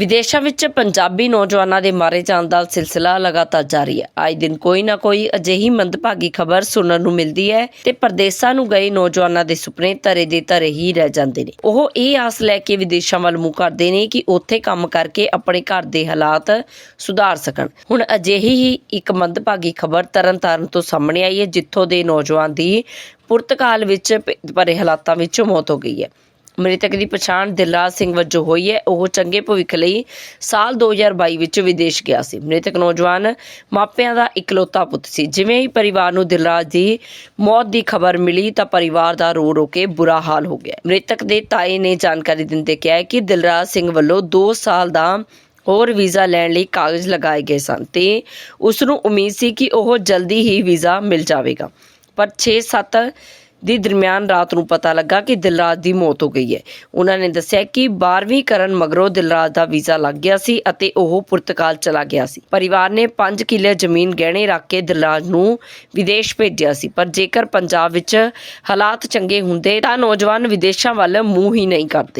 ਵਿਦੇਸ਼ਾਂ ਵਿੱਚ ਪੰਜਾਬੀ ਨੌਜਵਾਨਾਂ ਦੇ ਮਾਰੇ ਜਾਣ ਦਾ ਸਿਲਸਿਲਾ ਲਗਾਤਾਰ ਜਾਰੀ ਹੈ। ਅੱਜ ਦਿਨ ਕੋਈ ਨਾ ਕੋਈ ਅਜਿਹੀ ਮੰਦਭਾਗੀ ਖਬਰ ਸੁਣਨ ਨੂੰ ਮਿਲਦੀ ਹੈ ਤੇ ਪਰਦੇਸਾਂ ਨੂੰ ਗਏ ਨੌਜਵਾਨਾਂ ਦੇ ਸੁਪਨੇ ਧਰੇ ਦੇ ਧਰੇ ਹੀ ਰਹਿ ਜਾਂਦੇ ਨੇ। ਉਹ ਇਹ ਆਸ ਲੈ ਕੇ ਵਿਦੇਸ਼ਾਂ ਵੱਲ ਮੂੰਹ ਕਰਦੇ ਨੇ ਕਿ ਉੱਥੇ ਕੰਮ ਕਰਕੇ ਆਪਣੇ ਘਰ ਦੇ ਹਾਲਾਤ ਸੁਧਾਰ ਸਕਣ। ਹੁਣ ਅਜਿਹੀ ਹੀ ਇੱਕ ਮੰਦਭਾਗੀ ਖਬਰ ਤਰਨਤਾਰਨ ਤੋਂ ਸਾਹਮਣੇ ਆਈ ਹੈ, ਜਿੱਥੋਂ ਦੇ ਨੌਜਵਾਨ ਦੀ ਪੁਰਤਗਾਲ ਵਿੱਚ ਭਰੇ ਹਾਲਾਤਾਂ ਵਿੱਚ ਮੌਤ ਹੋ ਗਈ ਹੈ। ਮ੍ਰਿਤਕ ਦੀ ਪਛਾਣ ਦਿਲਰਾਜ ਸਿੰਘ ਵਜੋਂ ਹੋਈ ਹੈ। ਉਹ ਚੰਗੇ ਭਵਿੱਖ ਲਈ ਸਾਲ 2022 ਵਿੱਚ ਵਿਦੇਸ਼ ਗਿਆ ਸੀ। ਮ੍ਰਿਤਕ ਨੌਜਵਾਨ ਮਾਪਿਆਂ ਦਾ ਇਕਲੌਤਾ ਪੁੱਤ ਸੀ। ਜਿਵੇਂ ਹੀ ਪਰਿਵਾਰ ਨੂੰ ਦਿਲਰਾਜ ਦੀ ਮੌਤ ਦੀ ਖਬਰ ਮਿਲੀ ਤਾਂ ਪਰਿਵਾਰ ਦਾ ਰੋ ਰੋ ਕੇ ਬੁਰਾ ਹਾਲ ਹੋ ਗਿਆ। ਮ੍ਰਿਤਕ ਦੇ ਤਾਏ ਨੇ ਜਾਣਕਾਰੀ ਦਿੰਦੇ ਕਿਹਾ ਕਿ ਦਿਲਰਾਜ ਸਿੰਘ ਵੱਲੋਂ 2 ਸਾਲ ਦਾ ਹੋਰ ਵੀਜ਼ਾ ਲੈਣ ਲਈ ਕਾਗਜ਼ ਲਗਾਏ ਗਏ ਸਨ ਤੇ ਉਸ ਨੂੰ ਉਮੀਦ ਸੀ ਕਿ ਉਹ ਜਲਦੀ ਹੀ ਵੀਜ਼ਾ ਮਿਲ ਜਾਵੇਗਾ। ਪਰ 6-7 ਦੀ ਦਰਮਿਆਨ ਰਾਤ ਨੂੰ ਪਤਾ ਲੱਗਾ ਕਿ ਦਿਲਰਾਜ ਦੀ ਮੌਤ ਹੋ ਗਈ ਹੈ। ਉਹਨਾਂ ਨੇ ਦੱਸਿਆ ਕਿ 12ਵੀਂ ਕਰਨ ਮਗਰੋਂ ਦਿਲਰਾਜ ਦਾ ਵੀਜ਼ਾ ਲੱਗ ਗਿਆ ਸੀ ਅਤੇ ਉਹ ਪੁਰਤਗਾਲ ਚਲਾ ਗਿਆ ਸੀ। ਪਰਿਵਾਰ ਨੇ 5 ਕਿੱਲੇ ਜ਼ਮੀਨ ਗਹਿਣੇ ਰੱਖ ਕੇ ਦਿਲਰਾਜ ਨੂੰ ਵਿਦੇਸ਼ ਭੇਜਿਆ ਸੀ, ਪਰ ਜੇਕਰ ਪੰਜਾਬ ਵਿੱਚ ਹਾਲਾਤ ਚੰਗੇ ਹੁੰਦੇ ਤਾਂ ਨੌਜਵਾਨ ਵਿਦੇਸ਼ਾਂ ਵੱਲ ਮੂੰਹ ਹੀ ਨਹੀਂ ਕਰਦੇ।